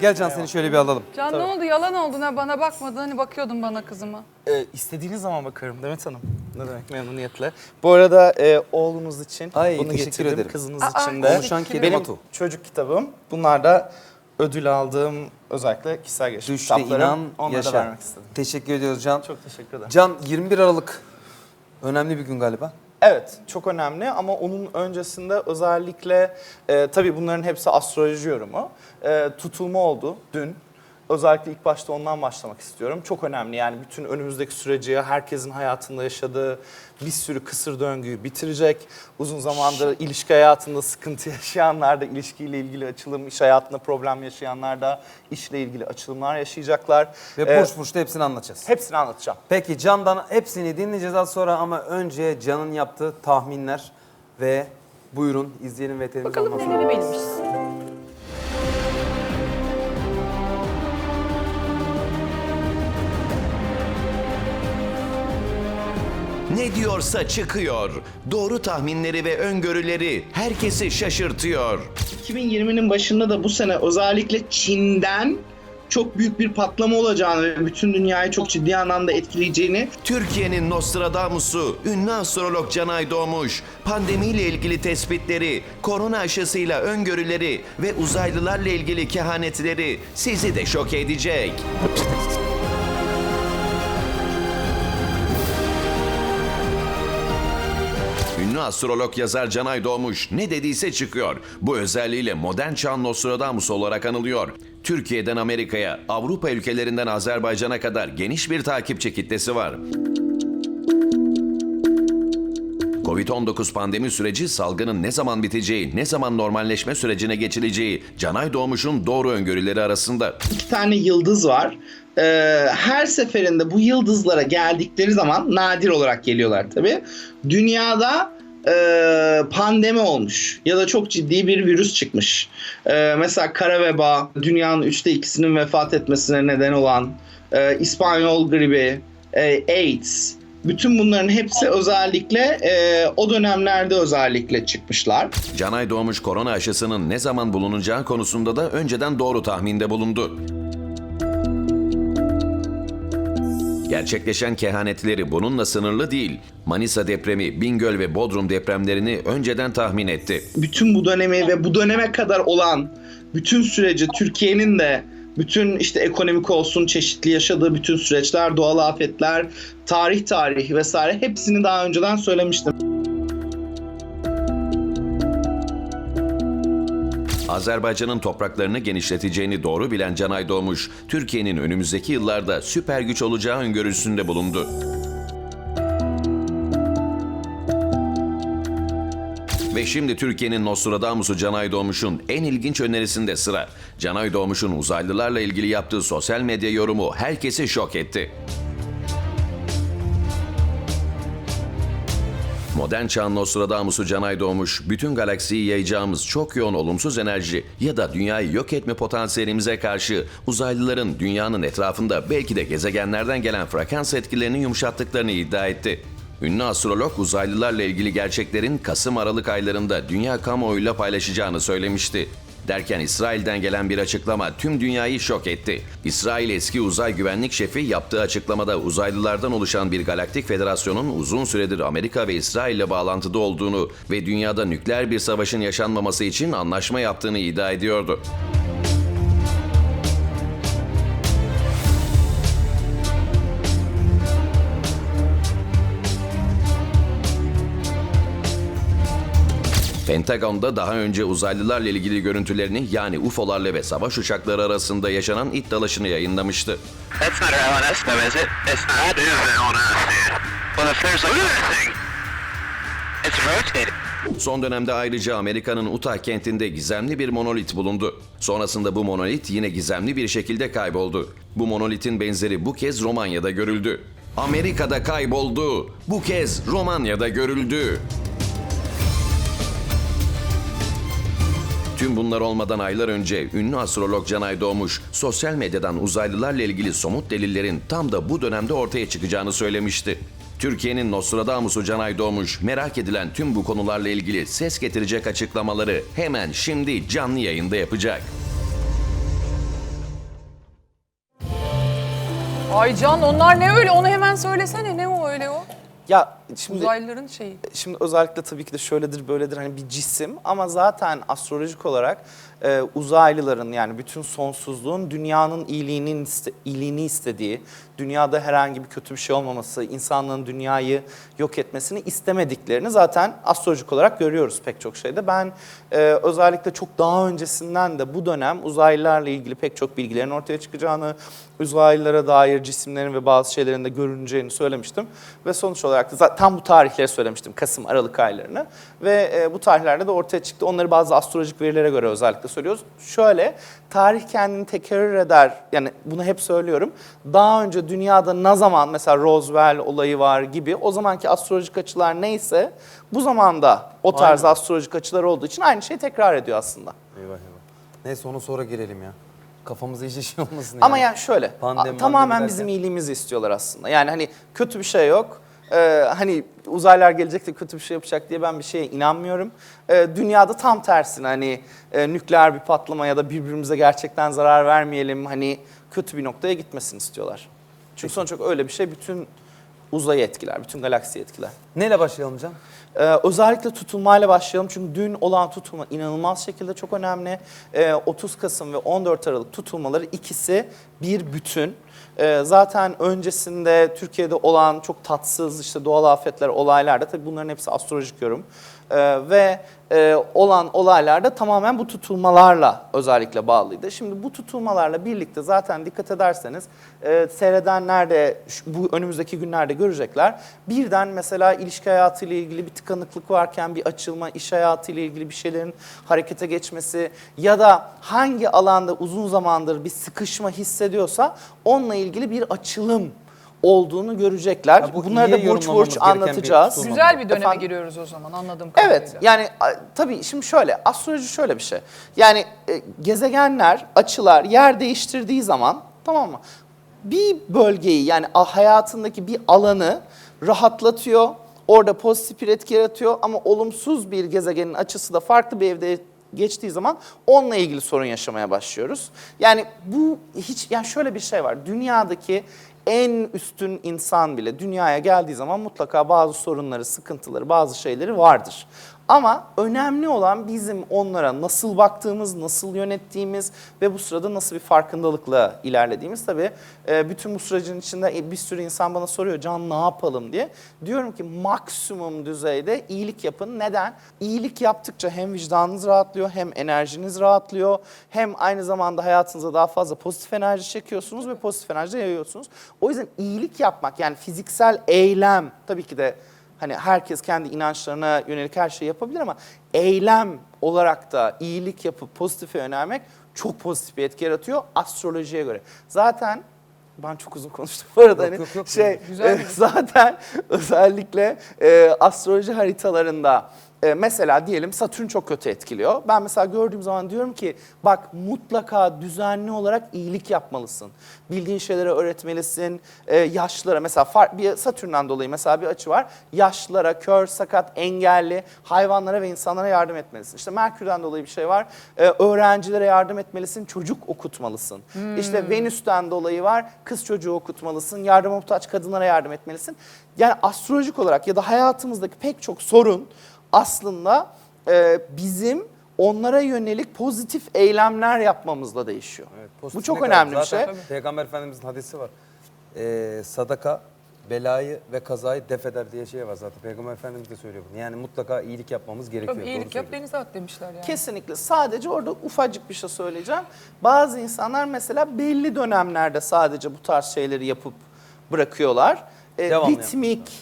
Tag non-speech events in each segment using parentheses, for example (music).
Gel Can seni şöyle bir alalım. Can ne oldu? Yalan oldu ne? Bana bakmadın hani bakıyordun bana kızıma. Ee, istediğiniz zaman bakarım Demet Hanım. Ne demek memnuniyetle. Bu arada e, oğlunuz için Ay, bunu teşekkür getirdim. ederim. Kızınız Aa, için de. Konuşan kedi Benim Batu. çocuk kitabım. Bunlar da ödül aldığım özellikle kişisel gelişim Düşte kitaplarım. inan Onları yaşa. da vermek istedim. Teşekkür ediyoruz Can. Çok teşekkür ederim. Can 21 Aralık. Önemli bir gün galiba. Evet, çok önemli ama onun öncesinde özellikle e, tabii bunların hepsi astroloji yorumu. E, tutulma oldu dün. Özellikle ilk başta ondan başlamak istiyorum. Çok önemli yani bütün önümüzdeki süreci herkesin hayatında yaşadığı bir sürü kısır döngüyü bitirecek. Uzun zamandır ilişki hayatında sıkıntı (laughs) yaşayanlar da ilişkiyle ilgili açılım, iş hayatında problem yaşayanlar da işle ilgili açılımlar yaşayacaklar. Ve E, burç burçta hepsini anlatacağız. hepsini anlatacağım. Peki Can'dan hepsini dinleyeceğiz az sonra ama önce Can'ın yaptığı tahminler ve buyurun izleyelim ve televizyon Bakalım neleri bilmişsin. Ne diyorsa çıkıyor. Doğru tahminleri ve öngörüleri herkesi şaşırtıyor. 2020'nin başında da bu sene özellikle Çin'den çok büyük bir patlama olacağını ve bütün dünyayı çok ciddi anlamda etkileyeceğini Türkiye'nin Nostradamus'u, ünlü astrolog Canay Doğmuş, pandemiyle ilgili tespitleri, korona aşısıyla öngörüleri ve uzaylılarla ilgili kehanetleri sizi de şok edecek. Ünlü astrolog yazar Canay Doğmuş ne dediyse çıkıyor. Bu özelliğiyle modern çağın Nostradamus olarak anılıyor. Türkiye'den Amerika'ya, Avrupa ülkelerinden Azerbaycan'a kadar geniş bir takipçi kitlesi var. Covid-19 pandemi süreci salgının ne zaman biteceği, ne zaman normalleşme sürecine geçileceği Canay Doğmuş'un doğru öngörüleri arasında. iki tane yıldız var. Ee, her seferinde bu yıldızlara geldikleri zaman nadir olarak geliyorlar tabii. Dünyada e, pandemi olmuş ya da çok ciddi bir virüs çıkmış. Ee, mesela kara veba, dünyanın üçte ikisinin vefat etmesine neden olan e, İspanyol gribi, e, AIDS, bütün bunların hepsi özellikle e, o dönemlerde özellikle çıkmışlar. Canay Doğmuş korona aşısının ne zaman bulunacağı konusunda da önceden doğru tahminde bulundu. Gerçekleşen kehanetleri bununla sınırlı değil. Manisa depremi, Bingöl ve Bodrum depremlerini önceden tahmin etti. bütün bu dönemi ve bu döneme kadar olan bütün süreci Türkiye'nin de bütün işte ekonomik olsun çeşitli yaşadığı bütün süreçler, doğal afetler, tarih tarih vesaire hepsini daha önceden söylemiştim. Azerbaycan'ın topraklarını genişleteceğini doğru bilen Canay Doğmuş, Türkiye'nin önümüzdeki yıllarda süper güç olacağı öngörüsünde bulundu. Ve şimdi Türkiye'nin Nostradamus'u Canay Doğmuş'un en ilginç önerisinde sıra. Canay Doğmuş'un uzaylılarla ilgili yaptığı sosyal medya yorumu herkesi şok etti. Modern çağın Nostradamus'u Canay Doğmuş, bütün galaksiyi yayacağımız çok yoğun olumsuz enerji ya da dünyayı yok etme potansiyelimize karşı uzaylıların dünyanın etrafında belki de gezegenlerden gelen frekans etkilerini yumuşattıklarını iddia etti. Ünlü astrolog uzaylılarla ilgili gerçeklerin Kasım-Aralık aylarında dünya kamuoyuyla paylaşacağını söylemişti. Derken İsrail'den gelen bir açıklama tüm dünyayı şok etti. İsrail eski uzay güvenlik şefi yaptığı açıklamada uzaylılardan oluşan bir galaktik federasyonun uzun süredir Amerika ve İsrail ile bağlantıda olduğunu ve dünyada nükleer bir savaşın yaşanmaması için anlaşma yaptığını iddia ediyordu. Pentagon'da daha önce uzaylılarla ilgili görüntülerini yani UFO'larla ve savaş uçakları arasında yaşanan it dalaşını yayınlamıştı. Son dönemde ayrıca Amerika'nın Utah kentinde gizemli bir monolit bulundu. Sonrasında bu monolit yine gizemli bir şekilde kayboldu. Bu monolitin benzeri bu kez Romanya'da görüldü. Amerika'da kayboldu. Bu kez Romanya'da görüldü. Tüm bunlar olmadan aylar önce ünlü astrolog Canay Doğmuş, sosyal medyadan uzaylılarla ilgili somut delillerin tam da bu dönemde ortaya çıkacağını söylemişti. Türkiye'nin Nostradamus'u Canay Doğmuş, merak edilen tüm bu konularla ilgili ses getirecek açıklamaları hemen şimdi canlı yayında yapacak. Ay Can onlar ne öyle onu hemen söylesene ne o öyle o? Ya şimdi Uzaylıların şeyi. Şimdi özellikle tabii ki de şöyledir böyledir hani bir cisim ama zaten astrolojik olarak e, uzaylıların yani bütün sonsuzluğun dünyanın iyiliğinin iste- iyiliğini istediği, dünyada herhangi bir kötü bir şey olmaması, insanlığın dünyayı yok etmesini istemediklerini zaten astrolojik olarak görüyoruz pek çok şeyde. Ben e, özellikle çok daha öncesinden de bu dönem uzaylılarla ilgili pek çok bilgilerin ortaya çıkacağını, uzaylılara dair cisimlerin ve bazı şeylerin de görüneceğini söylemiştim. Ve sonuç olarak da zaten tam bu tarihleri söylemiştim. Kasım, Aralık aylarını. Ve e, bu tarihlerde de ortaya çıktı. Onları bazı astrolojik verilere göre özellikle söylüyoruz. Şöyle, tarih kendini tekrar eder. Yani bunu hep söylüyorum. Daha önce dünyada ne zaman mesela Roswell olayı var gibi o zamanki astrolojik açılar neyse bu zamanda o tarz Aynen. astrolojik açılar olduğu için aynı şeyi tekrar ediyor aslında. Eyvah eyvah. Neyse onu sonra girelim ya. Kafamıza iyice şey olmasın Ama yani şöyle, Pandemi, a- tamamen mandemi bizim derken. iyiliğimizi istiyorlar aslında. Yani hani kötü bir şey yok. Ee, hani uzaylılar gelecek de kötü bir şey yapacak diye ben bir şeye inanmıyorum. Ee, dünyada tam tersine hani e, nükleer bir patlama ya da birbirimize gerçekten zarar vermeyelim hani kötü bir noktaya gitmesini istiyorlar. Çünkü sonuç olarak öyle bir şey bütün uzayı etkiler, bütün galaksiyi etkiler. Neyle başlayalım Can? Ee, özellikle tutulmayla başlayalım çünkü dün olan tutulma inanılmaz şekilde çok önemli. Ee, 30 Kasım ve 14 Aralık tutulmaları ikisi bir bütün. Ee, zaten öncesinde Türkiye'de olan çok tatsız işte doğal afetler, olaylarda tabii bunların hepsi astrolojik yorum. Ee, ve e, olan olaylarda tamamen bu tutulmalarla özellikle bağlıydı. Şimdi bu tutulmalarla birlikte zaten dikkat ederseniz e, seyredenler de bu önümüzdeki günlerde görecekler. Birden mesela ilişki hayatıyla ilgili bir tıkanıklık varken bir açılma, iş hayatıyla ilgili bir şeylerin harekete geçmesi ya da hangi alanda uzun zamandır bir sıkışma hissediyorsa onunla ilgili bir açılım olduğunu görecekler. Bu Bunları da burç burç bir anlatacağız. tutulma. Güzel bir döneme Efendim? giriyoruz o zaman anladığım kadarıyla. Evet yani tabii şimdi şöyle astroloji şöyle bir şey. Yani e, gezegenler açılar yer değiştirdiği zaman tamam mı? Bir bölgeyi yani hayatındaki bir alanı rahatlatıyor. Orada pozitif bir etki yaratıyor ama olumsuz bir gezegenin açısı da farklı bir evde geçtiği zaman onunla ilgili sorun yaşamaya başlıyoruz. Yani bu hiç yani şöyle bir şey var. Dünyadaki en üstün insan bile dünyaya geldiği zaman mutlaka bazı sorunları, sıkıntıları, bazı şeyleri vardır. Ama önemli olan bizim onlara nasıl baktığımız, nasıl yönettiğimiz ve bu sırada nasıl bir farkındalıkla ilerlediğimiz. Tabii e, bütün bu sürecin içinde e, bir sürü insan bana soruyor Can ne yapalım diye. Diyorum ki maksimum düzeyde iyilik yapın. Neden? İyilik yaptıkça hem vicdanınız rahatlıyor hem enerjiniz rahatlıyor. Hem aynı zamanda hayatınıza daha fazla pozitif enerji çekiyorsunuz ve pozitif enerji yayıyorsunuz. O yüzden iyilik yapmak yani fiziksel eylem tabii ki de Hani herkes kendi inançlarına yönelik her şeyi yapabilir ama eylem olarak da iyilik yapıp pozitife yönelmek çok pozitif bir etki yaratıyor astrolojiye göre. Zaten ben çok uzun konuştum bu arada. Yok, hani yok, yok. şey Güzel e, (laughs) zaten özellikle e, astroloji haritalarında e, mesela diyelim Satürn çok kötü etkiliyor. Ben mesela gördüğüm zaman diyorum ki bak mutlaka düzenli olarak iyilik yapmalısın. Bildiğin şeyleri öğretmelisin. E, yaşlılara mesela far, bir Satürn'den dolayı mesela bir açı var. Yaşlılara, kör, sakat, engelli hayvanlara ve insanlara yardım etmelisin. İşte Merkür'den dolayı bir şey var. E, öğrencilere yardım etmelisin, çocuk okutmalısın. İşte Venüs'ten dolayı var. Kız çocuğu okutmalısın, yardıma muhtaç kadınlara yardım etmelisin. Yani astrolojik olarak ya da hayatımızdaki pek çok sorun aslında e, bizim onlara yönelik pozitif eylemler yapmamızla değişiyor. Evet, Bu çok ne kadar- önemli bir şey. Zaten Peygamber Efendimizin hadisi var. Ee, sadaka belayı ve kazayı def eder diye şey var zaten. Peygamber Efendimiz de söylüyor bunu. Yani mutlaka iyilik yapmamız gerekiyor. Tabii Doğru iyilik yap söylüyorsun. denize at demişler yani. Kesinlikle. Sadece orada ufacık bir şey söyleyeceğim. Bazı insanlar mesela belli dönemlerde sadece bu tarz şeyleri yapıp bırakıyorlar. Ee, Devamlı ritmik,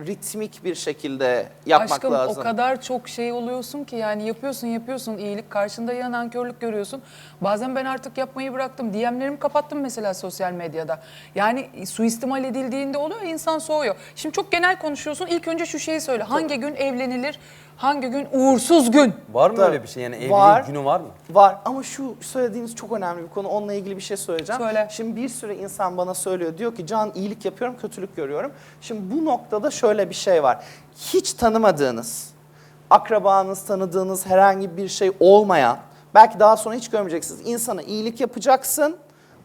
ritmik bir şekilde yapmak Aşkım lazım. o kadar çok şey oluyorsun ki yani yapıyorsun yapıyorsun iyilik karşında ya nankörlük görüyorsun. Bazen ben artık yapmayı bıraktım. DM'lerimi kapattım mesela sosyal medyada. Yani suistimal edildiğinde oluyor insan soğuyor. Şimdi çok genel konuşuyorsun. İlk önce şu şeyi söyle. Hangi gün evlenilir? Hangi gün uğursuz gün? Var mı Tabii. öyle bir şey? Yani evlilik Var. günü var mı? Var ama şu söylediğiniz çok önemli bir konu. Onunla ilgili bir şey söyleyeceğim. Söyle. Şimdi bir sürü insan bana söylüyor. Diyor ki Can iyilik yapıyorum, kötülük görüyorum. Şimdi bu noktada şöyle bir şey var. Hiç tanımadığınız, akrabanız, tanıdığınız herhangi bir şey olmayan, belki daha sonra hiç görmeyeceksiniz. insana iyilik yapacaksın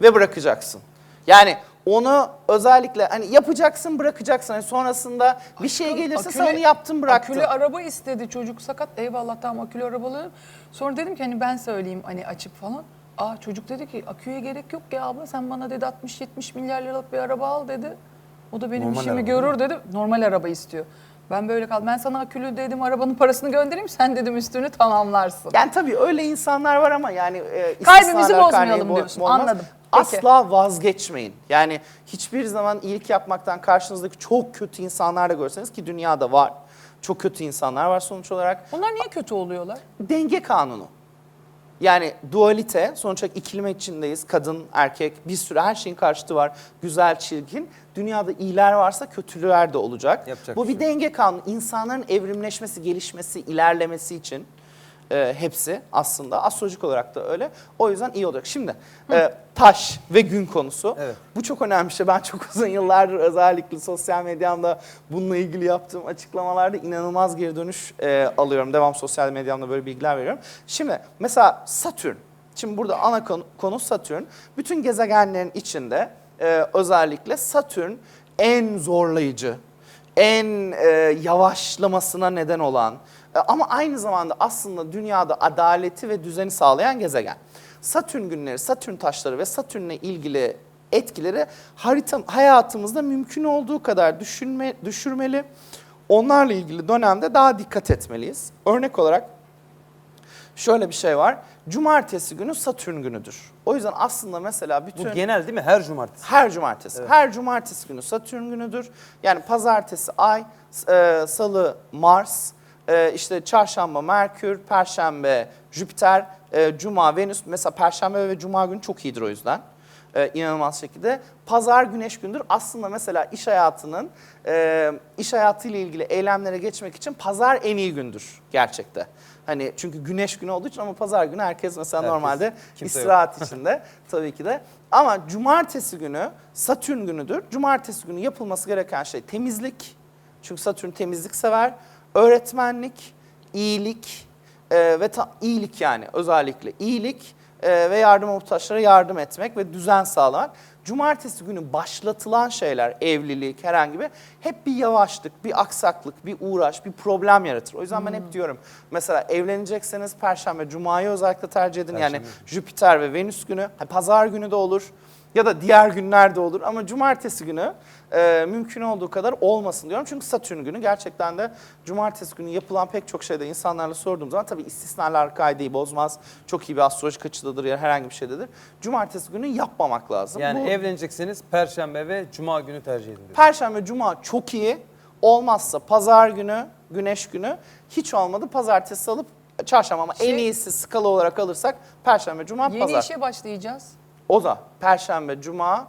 ve bırakacaksın. Yani onu özellikle hani yapacaksın bırakacaksın. Hani sonrasında bir şey gelirse sen onu yaptın bıraktın. Akülü araba istedi çocuk sakat. Eyvallah tamam akülü arabaları. Sonra dedim ki hani ben söyleyeyim hani açıp falan. Aa çocuk dedi ki aküye gerek yok ya abla sen bana dedi 60-70 milyar liralık bir araba al dedi. O da benim Normal işimi araba görür dedi. Normal araba istiyor. Ben böyle kaldım. Ben sana akülü dedim arabanın parasını göndereyim sen dedim üstünü tamamlarsın. Yani tabii öyle insanlar var ama yani e, Kalbimizi istisnalar bozmayalım karneyi bo- diyorsun. bozmaz. Anladım. Asla vazgeçmeyin. Yani hiçbir zaman iyilik yapmaktan karşınızdaki çok kötü insanlar da görseniz ki dünyada var. Çok kötü insanlar var sonuç olarak. Bunlar niye kötü oluyorlar? Denge kanunu. Yani dualite, sonuç olarak ikilime içindeyiz. Kadın, erkek, bir sürü her şeyin karşıtı var. Güzel, çirkin. Dünyada iyiler varsa kötüler de olacak. Yapacak Bu bir bir şey denge kanunu. İnsanların evrimleşmesi, gelişmesi, ilerlemesi için e, hepsi aslında astrolojik olarak da öyle. O yüzden iyi olacak. Şimdi e, taş ve gün konusu. Evet. Bu çok önemli bir şey. Ben çok uzun yıllardır özellikle sosyal medyamda bununla ilgili yaptığım açıklamalarda inanılmaz geri dönüş e, alıyorum. Devam sosyal medyamda böyle bilgiler veriyorum. Şimdi mesela Satürn. Şimdi burada ana konu, konu Satürn. Bütün gezegenlerin içinde e, özellikle Satürn en zorlayıcı, en e, yavaşlamasına neden olan e, ama aynı zamanda aslında dünyada adaleti ve düzeni sağlayan gezegen. Satürn günleri, Satürn taşları ve Satürn'le ilgili etkileri harita, hayatımızda mümkün olduğu kadar düşünme, düşürmeli. Onlarla ilgili dönemde daha dikkat etmeliyiz. Örnek olarak şöyle bir şey var. Cumartesi günü Satürn günüdür. O yüzden aslında mesela Bu bütün... genel değil mi? Her cumartesi. Her cumartesi. Her cumartesi günü Satürn günüdür. Yani pazartesi Ay, e, salı Mars, e, işte çarşamba Merkür, perşembe Jüpiter, e, cuma Venüs. Mesela perşembe ve cuma günü çok iyidir o yüzden. E, inanılmaz şekilde. Pazar güneş gündür. Aslında mesela iş hayatının, e, iş hayatıyla ilgili eylemlere geçmek için pazar en iyi gündür gerçekte. Hani çünkü güneş günü olduğu için ama pazar günü herkes mesela Herkes, normalde yok. istirahat (laughs) içinde tabii ki de. Ama cumartesi günü Satürn günüdür. Cumartesi günü yapılması gereken şey temizlik. Çünkü Satürn temizlik sever. Öğretmenlik, iyilik e, ve ta- iyilik yani özellikle iyilik e, ve yardım muhtaçlara yardım etmek ve düzen sağlamak. Cumartesi günü başlatılan şeyler, evlilik, herhangi bir hep bir yavaşlık, bir aksaklık, bir uğraş, bir problem yaratır. O yüzden ben hep diyorum mesela evlenecekseniz Perşembe, Cuma'yı özellikle tercih edin. Yani Jüpiter ve Venüs günü, ha, Pazar günü de olur ya da diğer günlerde olur ama Cumartesi günü e, mümkün olduğu kadar olmasın diyorum. Çünkü Satürn günü gerçekten de Cumartesi günü yapılan pek çok şeyde insanlarla sorduğum zaman tabii istisnalar kaideyi bozmaz. Çok iyi bir astrolojik açıdadır ya herhangi bir şeydedir. Cumartesi günü yapmamak lazım. Yani Bu- evlenecekseniz perşembe ve cuma günü tercih edin diyor. Perşembe, Cuma çok iyi. Olmazsa pazar günü, güneş günü hiç olmadı. Pazartesi alıp çarşamba ama en Şey- iyisi skala olarak alırsak Perşembe, Cuma, Yeni Pazar. işe başlayacağız. O da Perşembe, Cuma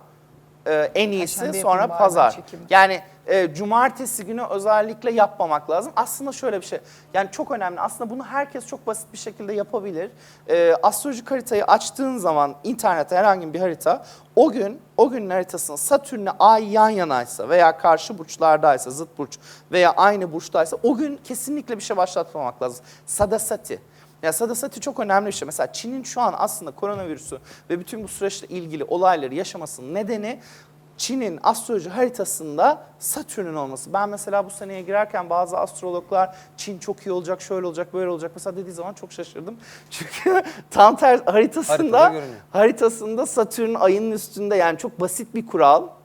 e, en iyisi Perşembe sonra yapayım Pazar. Yani e, Cumartesi günü özellikle yapmamak lazım. Aslında şöyle bir şey. Yani çok önemli. Aslında bunu herkes çok basit bir şekilde yapabilir. E, astrolojik haritayı açtığın zaman internette herhangi bir harita o gün o günün haritasının Satürn'le Ay yan yanaysa veya karşı burçlardaysa, zıt burç veya aynı burçtaysa o gün kesinlikle bir şey başlatmamak lazım. Sadasati. Ya sadasati çok önemli bir şey. Mesela Çin'in şu an aslında koronavirüsü ve bütün bu süreçle ilgili olayları yaşamasının nedeni Çin'in astroloji haritasında Satürn'ün olması. Ben mesela bu seneye girerken bazı astrologlar Çin çok iyi olacak, şöyle olacak, böyle olacak mesela dediği zaman çok şaşırdım. (laughs) Çünkü tam tersi haritasında haritasında Satürn ayının üstünde yani çok basit bir kural.